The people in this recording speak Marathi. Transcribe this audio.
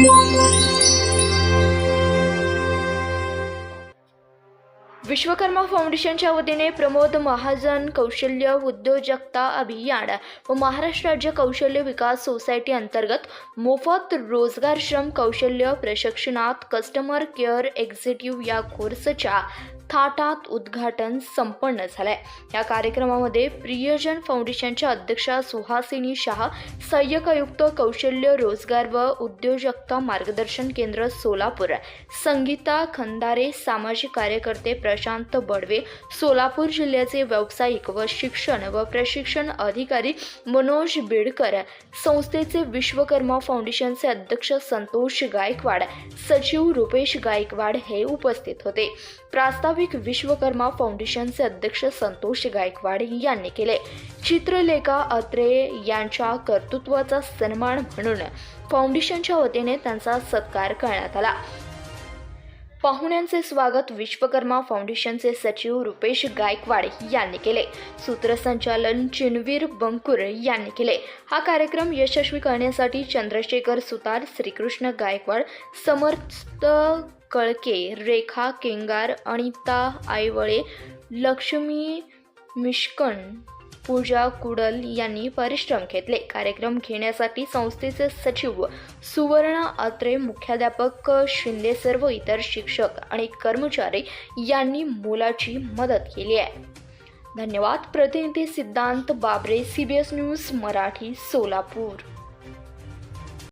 Thank. विश्वकर्मा फाउंडेशनच्या वतीने प्रमोद महाजन कौशल्य उद्योजकता अभियान व महाराष्ट्र राज्य कौशल्य विकास सोसायटी अंतर्गत मोफत रोजगार श्रम कौशल्य प्रशिक्षणात कस्टमर केअर एक्झिक्युटिव्ह या कोर्सच्या थाटात उद्घाटन संपन्न झालंय. या कार्यक्रमामध्ये प्रियजन फाउंडेशनच्या अध्यक्षा सुहासिनी शहा सहाय्यक आयुक्त कौशल्य रोजगार व उद्योजकता मार्गदर्शन केंद्र सोलापूर संगीता खंदारे सामाजिक कार्यकर्ते प्र प्रशांत बडवे सोलापूर जिल्ह्याचे व्यावसायिक व शिक्षण व प्रशिक्षण अधिकारी मनोज बिडकर संस्थेचे विश्वकर्मा फाउंडेशनचे अध्यक्ष संतोष गायकवाड सचिव रुपेश गायकवाड हे उपस्थित होते. प्रास्ताविक विश्वकर्मा फाउंडेशनचे अध्यक्ष संतोष गायकवाड यांनी केले. चित्रलेखा अत्रे यांच्या कर्तृत्वाचा सन्मान म्हणून फाउंडेशनच्या वतीने त्यांचा सत्कार करण्यात आला. पाहुण्यांचे स्वागत विश्वकर्मा फाउंडेशनचे सचिव रुपेश गायकवाड यांनी केले. सूत्रसंचालन चिनवीर बंकुर यांनी केले. हा कार्यक्रम यशस्वी करण्यासाठी चंद्रशेखर सुतार श्रीकृष्ण गायकवाड समर्थ कळके रेखा केंगार अनिता आयवळे लक्ष्मी मिष्कण पूजा कुडल यांनी परिश्रम घेतले. कार्यक्रम घेण्यासाठी संस्थेचे सचिव सुवर्ण अत्रे मुख्याध्यापक शिंदे सर्व इतर शिक्षक आणि कर्मचारी यांनी मोलाची मदत केली आहे. धन्यवाद. प्रतिनिधी सिद्धांत बाबरे सीबीएस न्यूज मराठी सोलापूर.